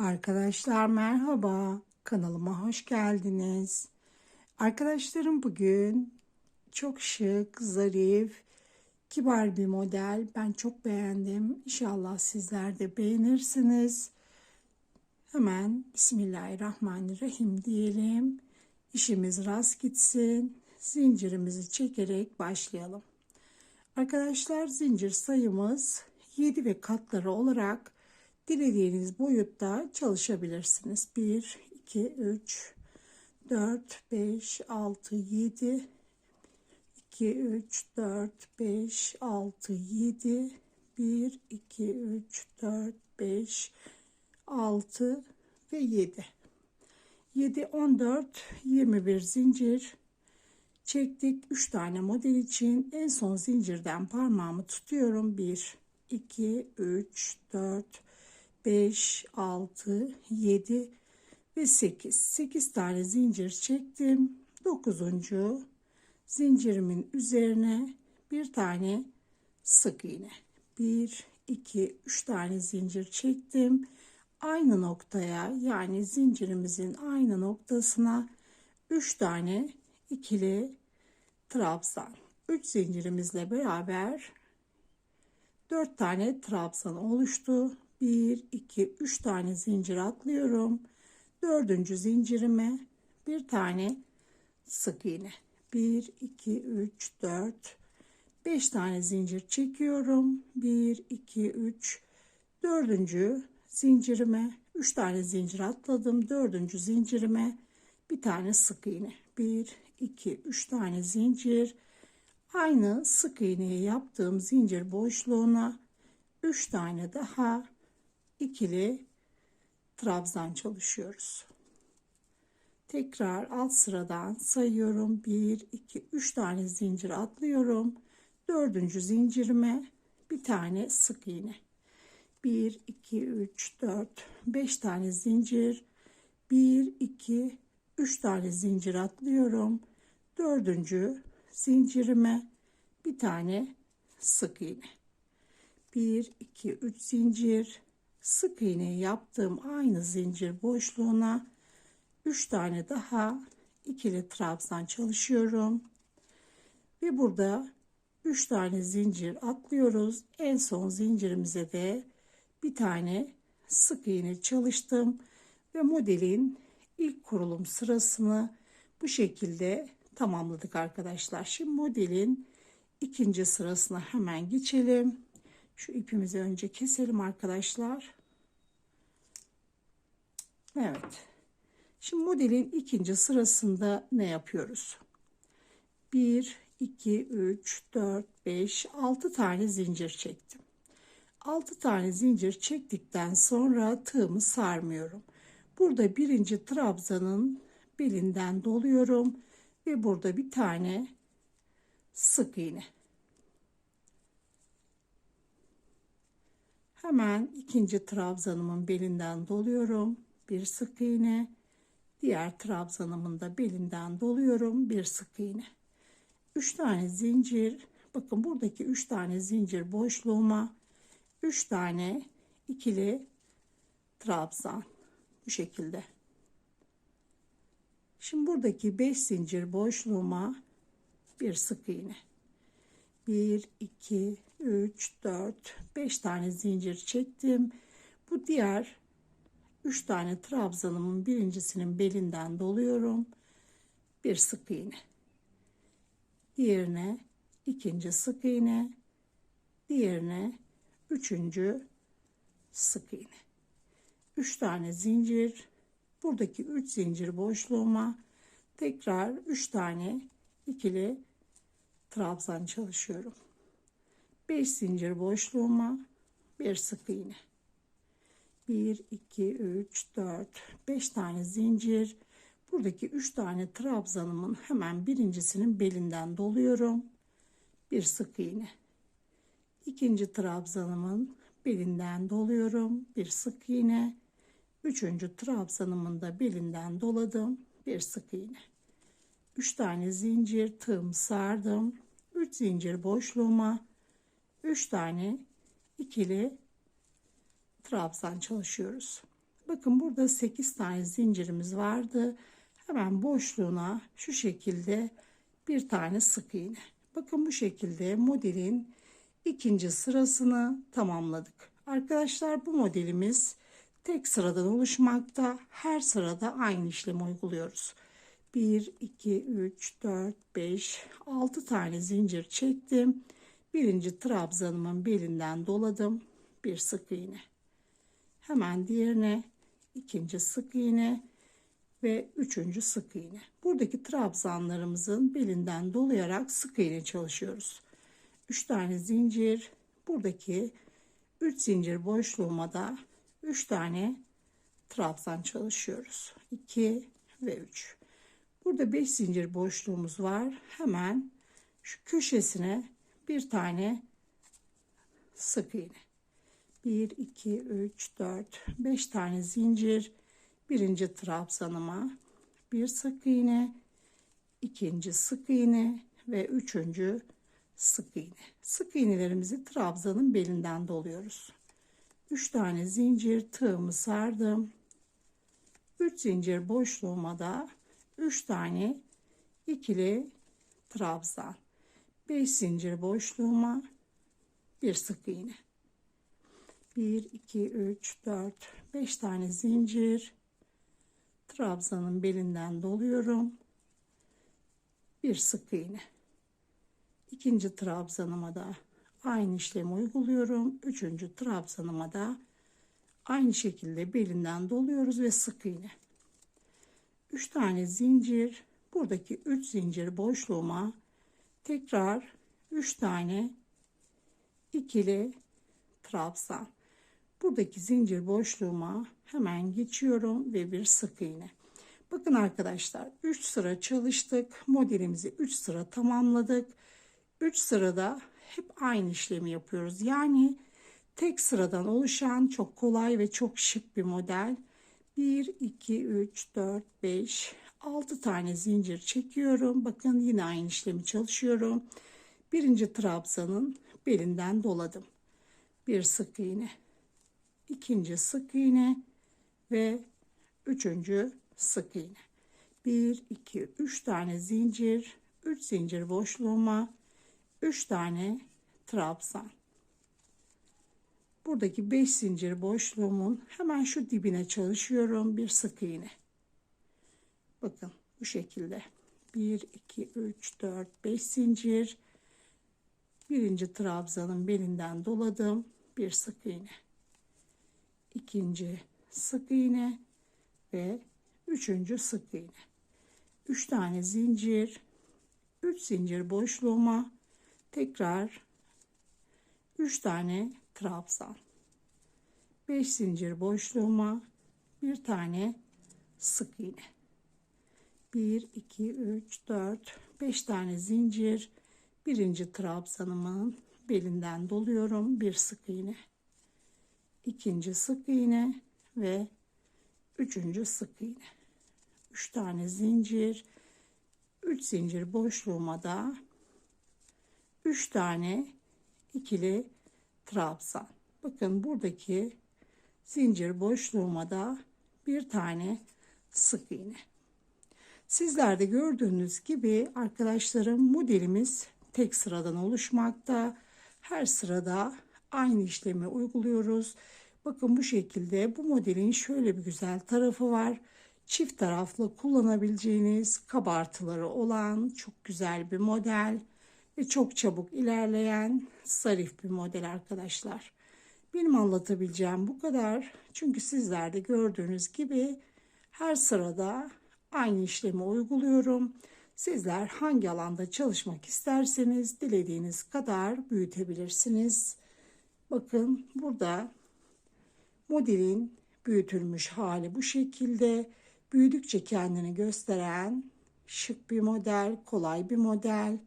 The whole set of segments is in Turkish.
Arkadaşlar merhaba. Kanalıma hoş geldiniz. Arkadaşlarım bugün çok şık, zarif, kibar bir model. Ben çok beğendim. İnşallah sizler de beğenirsiniz. Hemen Bismillahirrahmanirrahim diyelim. İşimiz rast gitsin. Zincirimizi çekerek başlayalım. Arkadaşlar zincir sayımız 7 ve katları olarak dilediğiniz boyutta çalışabilirsiniz. 1, 2, 3, 4, 5, 6, 7, 2, 3, 4, 5, 6, 7, 1, 2, 3, 4, 5, 6 ve 7. 7, 14, 21 zincir çektik. 3 tane model için en son zincirden parmağımı tutuyorum. 1, 2, 3, 4, 5, 6, 7 ve 8. 8 tane zincir çektim. 9. zincirimin üzerine bir tane sık iğne. 1, 2, 3 tane zincir çektim. Aynı noktaya yani zincirimizin aynı noktasına 3 tane ikili trabzan. 3 zincirimizle beraber 4 tane trabzan oluştu. 1, 2, 3 tane zincir atlıyorum. Dördüncü zincirime bir tane sık iğne. 1, 2, 3, 4, 5 tane zincir çekiyorum. 1, 2, 3, dördüncü zincirime 3 tane zincir atladım. Dördüncü zincirime bir tane sık iğne. 1, 2, 3 tane zincir. Aynı sık iğneyi yaptığım zincir boşluğuna 3 tane daha ikili trabzan çalışıyoruz. Tekrar alt sıradan sayıyorum. 1, 2, 3 tane zincir atlıyorum. Dördüncü zincirime bir tane sık iğne. 1, 2, 3, 4, 5 tane zincir. 1, 2, 3 tane zincir atlıyorum. Dördüncü zincirime bir tane sık iğne. 1, 2, 3 zincir sık iğne yaptığım aynı zincir boşluğuna 3 tane daha ikili trabzan çalışıyorum. Ve burada 3 tane zincir atlıyoruz. En son zincirimize de bir tane sık iğne çalıştım ve modelin ilk kurulum sırasını bu şekilde tamamladık arkadaşlar. Şimdi modelin ikinci sırasına hemen geçelim. Şu ipimizi önce keselim arkadaşlar. Evet. Şimdi modelin ikinci sırasında ne yapıyoruz? 1, 2, 3, 4, 5, 6 tane zincir çektim. 6 tane zincir çektikten sonra tığımı sarmıyorum. Burada birinci trabzanın belinden doluyorum ve burada bir tane sık iğne. Hemen ikinci trabzanımın belinden doluyorum. Bir sık iğne. Diğer trabzanımın da belinden doluyorum. Bir sık iğne. 3 tane zincir. Bakın buradaki 3 tane zincir boşluğuma 3 tane ikili trabzan. Bu şekilde. Şimdi buradaki 5 zincir boşluğuma bir sık iğne. 1, 2, 3, 4, 5 tane zincir çektim. Bu diğer 3 tane trabzanımın birincisinin belinden doluyorum. Bir sık iğne. Diğerine ikinci sık iğne. Diğerine üçüncü sık iğne. 3 tane zincir. Buradaki 3 zincir boşluğuma tekrar 3 tane ikili trabzan çalışıyorum. 5 zincir boşluğuma bir sık iğne. 1 2 3 4 5 tane zincir. Buradaki 3 tane trabzanımın hemen birincisinin belinden doluyorum. Bir sık iğne. İkinci trabzanımın belinden doluyorum. Bir sık iğne. Üçüncü trabzanımın da belinden doladım. Bir sık iğne. 3 tane zincir tığım sardım. 3 zincir boşluğuma 3 tane ikili trabzan çalışıyoruz. Bakın burada 8 tane zincirimiz vardı. Hemen boşluğuna şu şekilde bir tane sık iğne. Bakın bu şekilde modelin ikinci sırasını tamamladık. Arkadaşlar bu modelimiz tek sıradan oluşmakta. Her sırada aynı işlemi uyguluyoruz. 1, 2, 3, 4, 5, 6 tane zincir çektim. Birinci trabzanımın belinden doladım. Bir sık iğne. Hemen diğerine ikinci sık iğne ve üçüncü sık iğne. Buradaki trabzanlarımızın belinden dolayarak sık iğne çalışıyoruz. 3 tane zincir. Buradaki 3 zincir boşluğuma da 3 tane trabzan çalışıyoruz. 2 ve 3. Burada 5 zincir boşluğumuz var. Hemen şu köşesine bir tane sık iğne. 1 2 3 4 5 tane zincir. Birinci trabzanıma bir sık iğne, ikinci sık iğne ve üçüncü sık iğne. Sık iğnelerimizi trabzanın belinden doluyoruz. 3 tane zincir tığımı sardım. 3 zincir boşluğuma da 3 tane ikili trabzan. 5 zincir boşluğuma bir sık iğne. 1 2 3 4 5 tane zincir trabzanın belinden doluyorum. Bir sık iğne. İkinci trabzanıma da aynı işlemi uyguluyorum. Üçüncü trabzanıma da aynı şekilde belinden doluyoruz ve sık iğne. Üç tane zincir. Buradaki üç zincir boşluğuma tekrar üç tane ikili trabzan. Buradaki zincir boşluğuma hemen geçiyorum ve bir sık iğne. Bakın arkadaşlar 3 sıra çalıştık. Modelimizi 3 sıra tamamladık. 3 sırada hep aynı işlemi yapıyoruz. Yani tek sıradan oluşan çok kolay ve çok şık bir model. 1, 2, 3, 4, 5, 6 tane zincir çekiyorum. Bakın yine aynı işlemi çalışıyorum. Birinci trabzanın belinden doladım. Bir sık iğne. ikinci sık iğne ve üçüncü sık iğne. 1, 2, 3 tane zincir, 3 zincir boşluğuma 3 tane trabzan. Buradaki 5 zincir boşluğumun hemen şu dibine çalışıyorum. Bir sık iğne. Bakın bu şekilde. 1, 2, 3, 4, 5 zincir. Birinci trabzanın belinden doladım. Bir sık iğne. İkinci sık iğne ve üçüncü sık iğne. Üç tane zincir. Üç zincir boşluğuma tekrar 3 tane trabzan 5 zincir boşluğuma bir tane sık iğne 1 2 3 4 5 tane zincir. Birinci trabzanımın belinden doluyorum. Bir sık iğne. İkinci sık iğne ve üçüncü sık iğne. 3 tane zincir. 3 zincir boşluğuma da 3 tane ikili trabzan. Bakın buradaki zincir boşluğuma da bir tane sık iğne. Sizlerde gördüğünüz gibi arkadaşlarım modelimiz tek sıradan oluşmakta. Her sırada aynı işlemi uyguluyoruz. Bakın bu şekilde bu modelin şöyle bir güzel tarafı var. Çift taraflı kullanabileceğiniz kabartıları olan çok güzel bir model ve çok çabuk ilerleyen zarif bir model arkadaşlar. Benim anlatabileceğim bu kadar. Çünkü sizler de gördüğünüz gibi her sırada aynı işlemi uyguluyorum. Sizler hangi alanda çalışmak isterseniz dilediğiniz kadar büyütebilirsiniz. Bakın burada modelin büyütülmüş hali bu şekilde. Büyüdükçe kendini gösteren şık bir model, kolay bir model.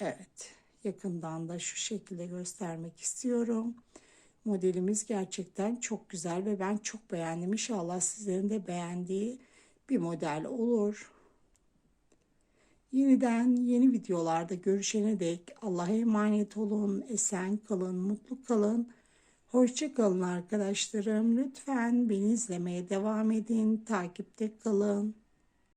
Evet, yakından da şu şekilde göstermek istiyorum. Modelimiz gerçekten çok güzel ve ben çok beğendim. İnşallah sizlerin de beğendiği bir model olur. Yeniden yeni videolarda görüşene dek Allah'a emanet olun, esen kalın, mutlu kalın. Hoşçakalın arkadaşlarım. Lütfen beni izlemeye devam edin. Takipte kalın.